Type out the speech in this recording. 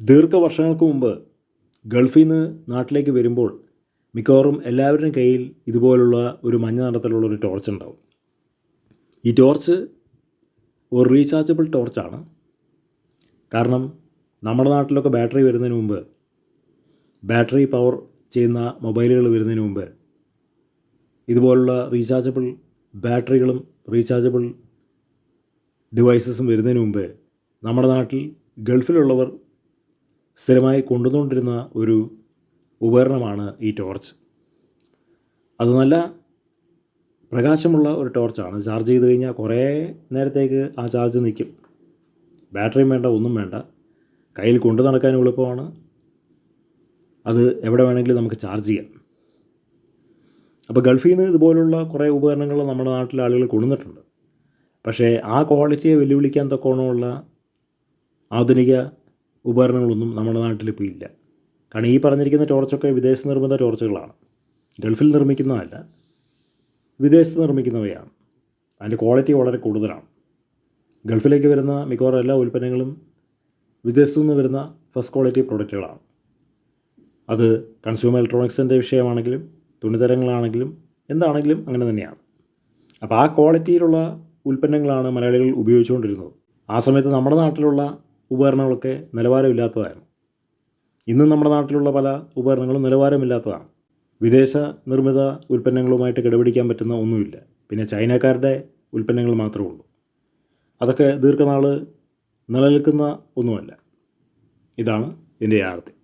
ദീർഘവർഷങ്ങൾക്ക് മുമ്പ് ഗൾഫിൽ നിന്ന് നാട്ടിലേക്ക് വരുമ്പോൾ മിക്കവാറും എല്ലാവരുടെയും കയ്യിൽ ഇതുപോലുള്ള ഒരു മഞ്ഞ നിറത്തിലുള്ള ഒരു ടോർച്ച് ഉണ്ടാവും. ഈ ടോർച്ച് ഒരു റീചാർജബിൾ ടോർച്ചാണ്. കാരണം നമ്മുടെ നാട്ടിലൊക്കെ ബാറ്ററി വരുന്നതിന് മുമ്പ് ബാറ്ററി പവർ ചെയ്യുന്ന മൊബൈലുകൾ വരുന്നതിന് മുമ്പ് ഇതുപോലുള്ള റീചാർജബിൾ ബാറ്ററികളും റീചാർജബിൾ ഡിവൈസസും വരുന്നതിന് മുമ്പ് നമ്മുടെ നാട്ടിൽ ഗൾഫിലുള്ളവർ സ്ഥിരമായി കൊണ്ടുവന്നുകൊണ്ടിരുന്ന ഒരു ഉപകരണമാണ് ഈ ടോർച്ച്. അത് നല്ല പ്രകാശമുള്ള ഒരു ടോർച്ചാണ്. ചാർജ് ചെയ്ത് കഴിഞ്ഞാൽ കുറേ നേരത്തേക്ക് ആ ചാർജ് നിൽക്കും. ബാറ്ററിയും വേണ്ട ഒന്നും വേണ്ട. കയ്യിൽ കൊണ്ടു നടക്കാനും എളുപ്പമാണ്. അത് എവിടെ വേണമെങ്കിലും നമുക്ക് ചാർജ് ചെയ്യാം. അപ്പോൾ ഗൾഫിൽ നിന്ന് ഇതുപോലുള്ള കുറേ ഉപകരണങ്ങൾ നമ്മുടെ നാട്ടിലെ ആളുകൾ കൊണ്ടുവന്നിട്ടുണ്ട്. പക്ഷേ ആ ക്വാളിറ്റിയെ വെല്ലുവിളിക്കാൻ തക്കോണമുള്ള ആധുനിക ഉപകരണങ്ങളൊന്നും നമ്മുടെ നാട്ടിലിപ്പോൾ ഇല്ല. കാരണം ഈ പറഞ്ഞിരിക്കുന്ന ടോർച്ചൊക്കെ വിദേശ നിർമ്മിത ടോർച്ചുകളാണ്. ഗൾഫിൽ നിർമ്മിക്കുന്നതല്ല വിദേശത്ത് നിർമ്മിക്കുന്നവയാണ്. അതിന്റെ ക്വാളിറ്റി വളരെ കൂടുതലാണ്. ഗൾഫിലേക്ക് വരുന്ന മിക്കവാറും എല്ലാ ഉൽപ്പന്നങ്ങളും വിദേശത്തു നിന്ന് വരുന്ന ഫസ്റ്റ് ക്വാളിറ്റി പ്രൊഡക്റ്റുകളാണ്. അത് കൺസ്യൂമർ ഇലക്ട്രോണിക്സിന്റെ വിഷയമാണെങ്കിലും തുണിത്തരങ്ങളാണെങ്കിലും എന്താണെങ്കിലും അങ്ങനെ തന്നെയാണ്. അപ്പോൾ ആ ക്വാളിറ്റിയിലുള്ള ഉൽപ്പന്നങ്ങളാണ് മലയാളികൾ ഉപയോഗിച്ചുകൊണ്ടിരുന്നത്. ആ സമയത്ത് നമ്മുടെ നാട്ടിലുള്ള ഉപകരണങ്ങളൊക്കെ നിലവാരമില്ലാത്തതായിരുന്നു ഇന്നും നമ്മുടെ നാട്ടിലുള്ള പല ഉപകരണങ്ങളും നിലവാരമില്ലാത്തതാണ്. വിദേശ നിർമ്മിത ഉൽപ്പന്നങ്ങളുമായിട്ട് കിടപിടിക്കാൻ പറ്റുന്ന ഒന്നുമില്ല. പിന്നെ ചൈനക്കാരുടെ ഉൽപ്പന്നങ്ങൾ മാത്രമേ ഉള്ളൂ. അതൊക്കെ ദീർഘനാൾ നിലനിൽക്കുന്ന ഒന്നുമല്ല. ഇതാണ് ഇതിന്റെ യാഥാർത്ഥ്യം